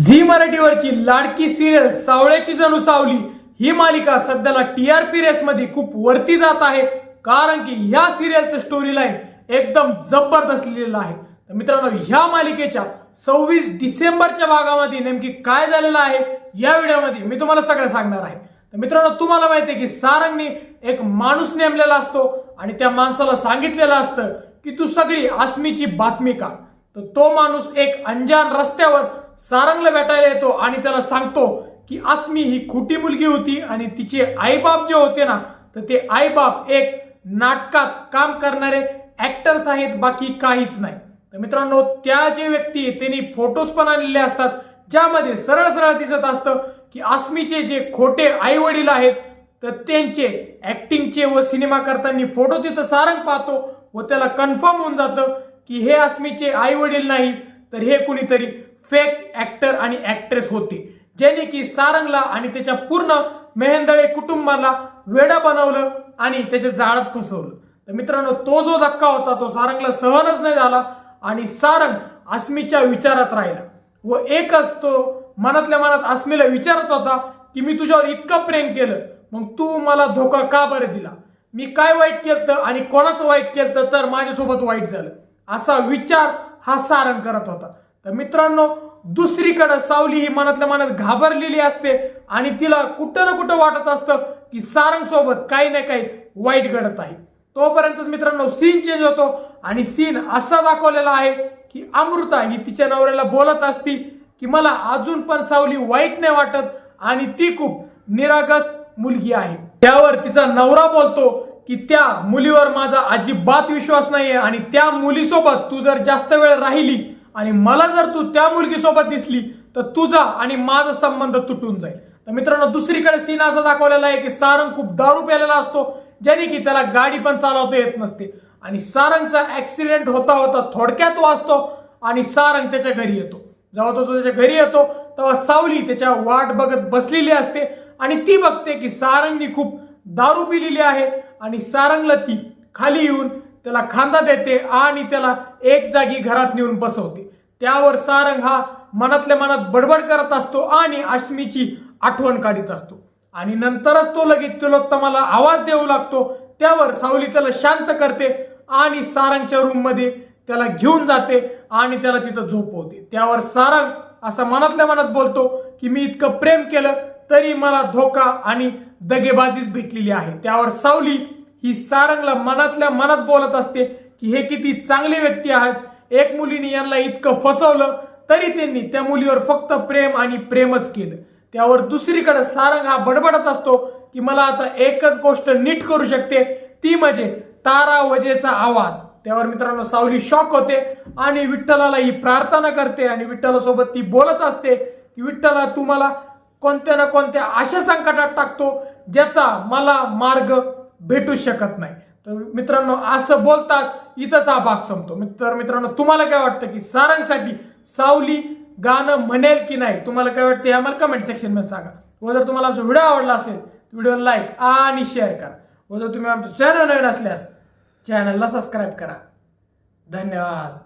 Zee मराठीवरची लाडकी serial सावळ्याची जणू सावली. ही मालिका सध्याला टीआरपी रेस मध्ये खूप वरती जात आहे. कारण की या सिरियलचं स्टोरी लाईन एकदम जबरदस्त लिहिलेलं आहे. तर मित्रांनो ह्या मालिकेच्या सव्वीस डिसेंबरच्या भागामध्ये नेमकी काय झालेलं आहे या व्हिडिओमध्ये मी तुम्हाला सगळं सांगणार आहे. तर मित्रांनो तुम्हाला माहिती आहे की सारंगनी एक माणूस नेमलेला असतो आणि त्या माणसाला सांगितलेलं असतं की तू सगळी आसमीची बातमी का तर तो माणूस एक अंजान रस्त्यावर सारंगला भेटायला येतो आणि त्याला सांगतो की अस्मी ही खोटी मुलगी होती आणि तिचे आईबाप जे होते ना तर ते आईबाप एक नाटकात काम करणारे ऍक्टर्स आहेत बाकी काहीच नाही. तर मित्रांनो त्या जे व्यक्ती त्यांनी फोटोज पण आणलेले असतात ज्यामध्ये सरळ सरळ दिसत असतं की अस्मीचे जे खोटे आई वडील आहेत तर त्यांचे ऍक्टिंगचे व सिनेमा करताना फोटो तिथं सारंग पाहतो व त्याला कन्फर्म होऊन जातं की हे अस्मीचे आई वडील नाही तर हे कुणीतरी फेक ऍक्टर आणि ऍक्ट्रेस होती. ज्याने की सारंगला आणि त्याच्या पूर्ण मेहेंदळे कुटुंबाला वेडा बनवलं आणि त्याच्या जाळत फसवलं. तर मित्रांनो तो जो धक्का होता तो सारंगला सहनच नाही झाला आणि सारंग अस्मीच्या विचारात राहिला. व एकच तो मनातल्या मनात अस्मीला विचारत होता की मी तुझ्यावर इतकं प्रेम केलं मग तू मला धोका का बरं दिला? मी काय वाईट केलं आणि कोणाचं वाईट केलं तर माझ्यासोबत वाईट झालं? असा विचार हा सारंग करत होता. तर मित्रांनो दुसरीकडं सावली ही मनातल्या मनात घाबरलेली असते आणि तिला कुठं ना कुठं वाटत असतं की सारंग सोबत काही ना काही वाईट घडत आहे. तोपर्यंत मित्रांनो सीन चेंज होतो आणि सीन असा दाखवलेला आहे की अमृता ही तिच्या नवऱ्याला बोलत असती की मला अजून पण सावली वाईट नाही वाटत आणि ती खूप निरागस मुलगी आहे. त्यावर तिचा नवरा बोलतो की त्या मुलीवर माझा अजिबात विश्वास नाहीये आणि त्या मुलीसोबत तू जर जास्त वेळ राहिली आणि मला जर तू त्या मुलगीसोबत दिसली तर तुझा आणि माझा संबंध तुटून जाईल. तर मित्रांनो दुसरीकडे सीन असा दाखवलेला आहे की सारंग खूप दारू प्यालेला असतो ज्याने की त्याला गाडी पण चालवता येत नसते. आणि सारंगचा ऍक्सिडेंट होता होता थोडक्यात वाचतो आणि सारंग त्याच्या घरी येतो. जेव्हा तो त्याच्या घरी येतो तेव्हा सावली त्याच्या वाट बघत बसलेली असते आणि ती बघते की सारंगनी खूप दारू पिलेली आहे आणि सारंगला ती खाली येऊन त्याला खांदा देते आणि त्याला एक जागी घरात नेऊन बसवते. त्यावर सारंग हा मनातल्या मनात बडबड करत असतो आणि अश्मीची आठवण काढीत असतो. आणि नंतरच तो लगेच तिलोत्तमाला आवाज देऊ लागतो. त्यावर सावली त्याला शांत करते आणि सारंगच्या रूममध्ये त्याला घेऊन जाते आणि त्याला तिथं झोपवते. त्यावर सारंग असा मनातल्या मनात बोलतो की मी इतकं प्रेम केलं तरी मला धोका आणि दगेबाजीच भेटलेली आहे. त्यावर सावली ही सारंगला मनातल्या मनात बोलत असते की हे किती चांगले व्यक्ती आहेत. एक मुलीने यांना इतकं फसवलं तरी त्यांनी त्या मुलीवर फक्त प्रेम आणि प्रेमच केलं. त्यावर दुसरीकडे सारंग हा बडबडत असतो की मला आता एकच गोष्ट नीट करू शकते ती म्हणजे तारा वजेचा आवाज. त्यावर मित्रांनो सावली शॉक होते आणि विठ्ठलाला ही प्रार्थना करते आणि विठ्ठलासोबत ती बोलत असते की विठ्ठला तुम्हाला कोणत्या ना कोणत्या अशा संकटात टाकतो ज्याचा मला मार्ग भेटूच शकत नाही. तर मित्रांनो असं बोलतात इथंच हा भाग संपतो. तर मित्रांनो तुम्हाला काय वाटतं की सारंगसाठी सावली गाणं म्हणेल की नाही? तुम्हाला काय वाटतं हे आम्हाला कमेंट सेक्शनमध्ये सांगा. व जर तुम्हाला आमचा व्हिडिओ आवडला असेल व्हिडिओ लाईक आणि शेअर करा. व जर तुम्ही आमचं चॅनल नवीन असल्यास चॅनलला सबस्क्राईब करा. धन्यवाद.